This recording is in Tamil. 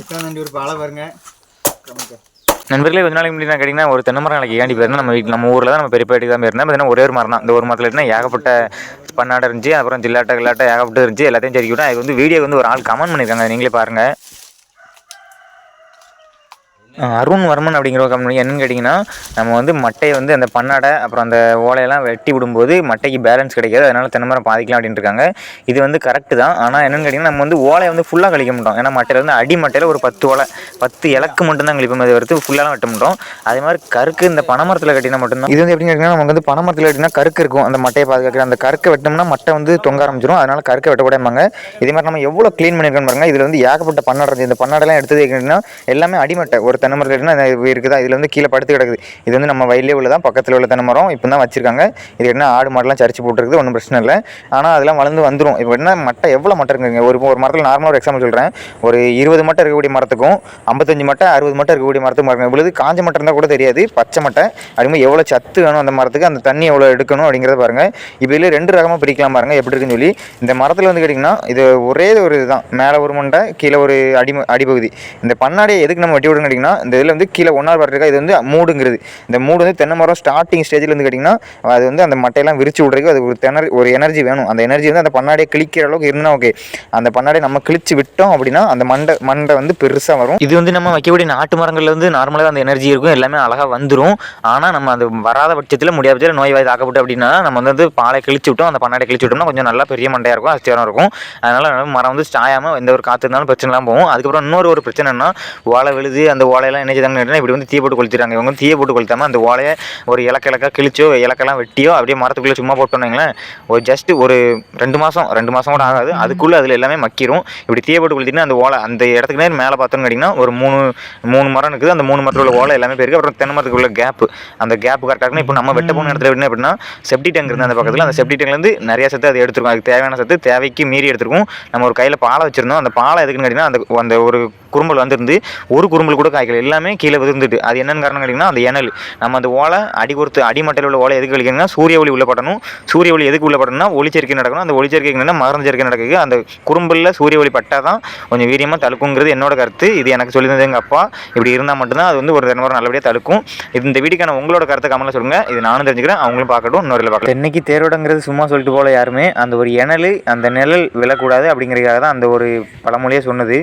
இப்போ நன்றி ஒரு பாலை பாருங்க. நண்பர்களே கொஞ்ச நாளைக்கு முன்னாடி நான் கேட்டிங்கன்னா ஒரு தென்னை மரம் நாளைக்கு ஏண்டி போயிருந்தா நம்ம வீட்டில் நம்ம ஊரில் தான் நம்ம பெரிய பேட்டி தான் போயிருந்தேன். பார்த்தீங்கன்னா ஒரே ஒரு மரம் தான். இந்த ஒரு மரத்தில் இருந்தால் ஏகப்பட்ட பண்ணாடை இருந்துச்சு அப்புறம் ஜில்லாட்ட கில்லாட்ட ஏகப்பட்டு இருந்துச்சு எல்லாத்தையும் சரி விட்டு அது வந்து வீடியோ வந்து ஒரு ஆள் கமெண்ட் பண்ணியிருக்காங்க. நீங்களே பாருங்கள் அருண் வர்மன் அப்படிங்கிற ஒரு கம்பெனி என்னன்னு கேட்டிங்கன்னா நம்ம வந்து மட்டையை வந்து அந்த பண்ணாடை அப்புறம் அந்த ஓலையெல்லாம் வெட்டி விடும்போது மட்டைக்கு பேலன்ஸ் கிடைக்காது அதனால் தென்னை மரம் பாதிக்கலாம் அப்படின்ட்டு இருக்காங்க. இது வந்து கரெக்டு தான். ஆனால் என்னென்னு கேட்டிங்கன்னா நம்ம வந்து ஓலையை வந்து ஃபுல்லாக கழிக்க மாட்டோம். ஏன்னா மட்டையில் வந்து அடி மட்டையில் ஒரு பத்து ஓலை பத்து இலக்கு மட்டும்தான் கழிப்போம். அதை வரைக்கும் ஃபுல்லாக வெட்ட மாட்டோம். அதே மாதிரி கருக்கு இந்த பனைமரத்தில் கட்டினா மட்டும்தான். இது வந்து எப்படின்னு கேட்டிங்கன்னா நமக்கு வந்து பனைமரத்தில் கட்டினா கருக்கு இருக்கும். அந்த மட்டையை பாதுகாக்கிற அந்த கருக்கை வெட்டோம்னா மட்டை வந்து தொங்க ஆரம்பிச்சிடும் அதனால் கருக்கை வெட்டக்கூடாமாங்க இதே மாதிரி நம்ம எவ்வளோ க்ளீன் பண்ணியிருக்கோம் பாருங்க. இதில் வந்து ஏகப்பட்ட பண்ணாடை இந்த பண்ணாடெல்லாம் எடுத்தது கேட்டிங்கன்னா எல்லாமே அடிமட்டை. ஒரு தென்னை மரத்தில் இருக்குன்னா இது இருக்குதா? இதில் வந்து கீழே படுத்து கிடக்குது. இது வந்து நம்ம வயலே உள்ளதான் பக்கத்தில் உள்ள தென்னை மரம் இப்போ தான் வச்சிருக்காங்க. இது என்ன ஆடு மாடெலாம் சரிச்சு போட்டுருக்குது ஒன்றும் பிரச்சனை இல்லை. ஆனால் அதெல்லாம் வளர்ந்து வந்துடும் இப்போ என்ன மட்டை? எவ்வளோ மட்டை இருக்குங்க? ஒரு ஒரு மரத்தில் நார்மலாக ஒரு எக்ஸாம்பிள் சொல்கிறேன் ஒரு இருபது மட்டை இருக்கக்கூடிய மரத்துக்கும் ஐம்பத்தஞ்சு மட்டை அறுபது மட்டை இருக்கக்கூடிய மரத்துக்கும் மரம் இவ்வளவு காஞ்ச மட்டை இருந்தால் கூட தெரியாது. பச்சை மட்டை அப்படிங்கும்போது எவ்வளோ சத்து வேணும் அந்த மரத்துக்கு அந்த தண்ணி எவ்வளோ எடுக்கணும் அப்படிங்கிறத பாருங்க. இப்போ இதில் ரெண்டு ரகமாக பிரிக்கலாம் பாருங்கள் எப்படி இருக்குன்னு சொல்லி. இந்த மரத்தில் வந்து கேட்டிங்கன்னா இது ஒரே ஒரு இதுதான். மேலே ஒரு மண்டை கீழே ஒரு அடி அடிப்பகுதி இந்த பண்ணாடியை எதுக்கு நம்ம வெட்டி விடுன்னு கேட்டிங்கன்னா இந்த இதில் வந்து கீழே ஒன்றாவது பாட்டு இருக்கா இது வந்து மூடுங்கிறது. இந்த மூடு வந்து தென்னை மரம் ஸ்டார்டிங் ஸ்டேஜில் வந்து கேட்டிங்கன்னா அது வந்து அந்த மட்டையெல்லாம் விரிச்சு விட்றதுக்கு அது ஒரு தெனர் ஒரு எனர்ஜி வேணும். அந்த எனர்ஜி வந்து அந்த பண்ணாடியை கிழிக்கிற அளவுக்கு இருந்தால் ஓகே அந்த பண்ணாடியை நம்ம கிழிச்சு விட்டோம் அப்படின்னா அந்த மண்டை மண்டை வந்து பெருசாக வரும். இது வந்து நம்ம வைக்கக்கூடிய நாட்டு மரங்கள்ல வந்து நார்மலாக அந்த எனர்ஜி இருக்கும். எல்லாமே அழகாக வந்துடும் ஆனால் நம்ம அது வராத பட்சத்தில் முடியாத பட்சத்தில் நோய் வாய் தாக்கப்பட்டு அப்படின்னா நம்ம வந்து பாலை கிழிச்சு விட்டோம். அந்த பண்ணாடி கிழிச்சு விட்டோம்னா கொஞ்சம் நல்லா பெரிய மண்டையாக இருக்கும் அஸ்தியாரம் இருக்கும். அதனால் மரம் வந்து சாயாமல் எந்த ஒரு காற்று இருந்தாலும் பிரச்சனைலாம் போகும். அதுக்கப்புறம் இன்னொரு ஒரு பிரச்சனைனா ஓலை விழுது அந்த ஓலை ஓலையெல்லாம் என்ன கேட்டீங்கன்னா இப்படி வந்து தீ போட்டு கொளுத்திடுறாங்க. இவங்க வந்து தீயை போட்டு கொளுத்தாமல் அந்த ஓலையை ஒரு இலக்க இலக்கா கிழிச்சோ இலக்கெல்லாம் வெட்டியோ அப்படியே மரத்துக்குள்ளே சும்மா போட்டோன்னீங்களேன் ஒரு ஜஸ்ட் ஒரு ரெண்டு மாதம் ரெண்டு மாதம் கூட ஆகாது. அதுக்குள்ளே அதில் எல்லாமே மக்கிரும். இப்படி தீயை போட்டு கொளுத்தினா அந்த ஓலை அந்த இடத்துக்கு நேர் மேலே பார்த்தோன்னு கேட்டிங்கன்னா ஒரு மூணு மூணு மரம் இருக்குது. அந்த மூணு மரத்தில் உள்ள ஓலை எல்லாமே போயிருக்கு அப்புறம் தென்னை மரத்துக்கு உள்ள கேப்பு அந்த கேப் கரெக்டாக இப்போ நம்ம வெட்ட போன இடத்துல என்ன அப்படின்னா செப்டி டேங்க் இருந்து அந்த பக்கத்தில். அந்த செப்டி டேங்க்லேருந்து நிறைய சத்து அது எடுத்துருக்கும். அதுக்கு தேவையான சத்து தேவைக்கு மீறி எடுத்துருக்கும். நம்ம ஒரு கையில் பாலை வச்சிருந்தோம். அந்த பாலை எதுக்குன்னு கேட்டிங்கன்னா அந்த அந்த ஒரு குறும்பல் வந்திருந்து ஒரு குறும்பல் கூட காய்க்கல. எல்லாமே கீழே விழுந்துட்டு. அது என்னென்னு காரணம் கேட்டிங்கன்னா அந்த எனல் நம்ம அந்த ஓலை அடி கொடுத்து அடிமட்டையில் உள்ள ஓலை எதுக்கு கழிக்கணும்னா சூரிய ஒளி உள்ள படணும். சூரிய ஒளி எதுக்கு உள்ள படணும்னா ஒளிச்சேர்க்கை நடக்கணும். அந்த ஒளிச்சேர்க்கை என்னன்னா சேர்க்கை நடக்குது. அந்த குறும்பலில் சூரிய ஒளி பட்டால் தான் கொஞ்சம் வீரியமாக தடுக்குங்கிறது என்னோட கருத்து. இது எனக்கு சொல்லி எங்கள் அப்பா. இப்படி இருந்தால் மட்டும்தான் அது வந்து ஒரு ரெண்டு நல்லபடியாக தடுக்கும் இது இந்த வீடியோக்கான உங்களோட கருத்தை கமெண்ட்ல சொல்லுங்க. இது நானும் தெரிஞ்சுக்கிறேன். அவங்களும் பார்க்கட்டும். இன்னொரு பார்க்கலாம். இன்னைக்கு தேரோடங்கிறது சும்மா சொல்லிட்டு போல யாருமே. அந்த ஒரு எனல் அந்த நிழல் விழக்கூடாது அப்படிங்கிறதுக்காக தான் அந்த ஒரு பழமொழியே சொன்னது.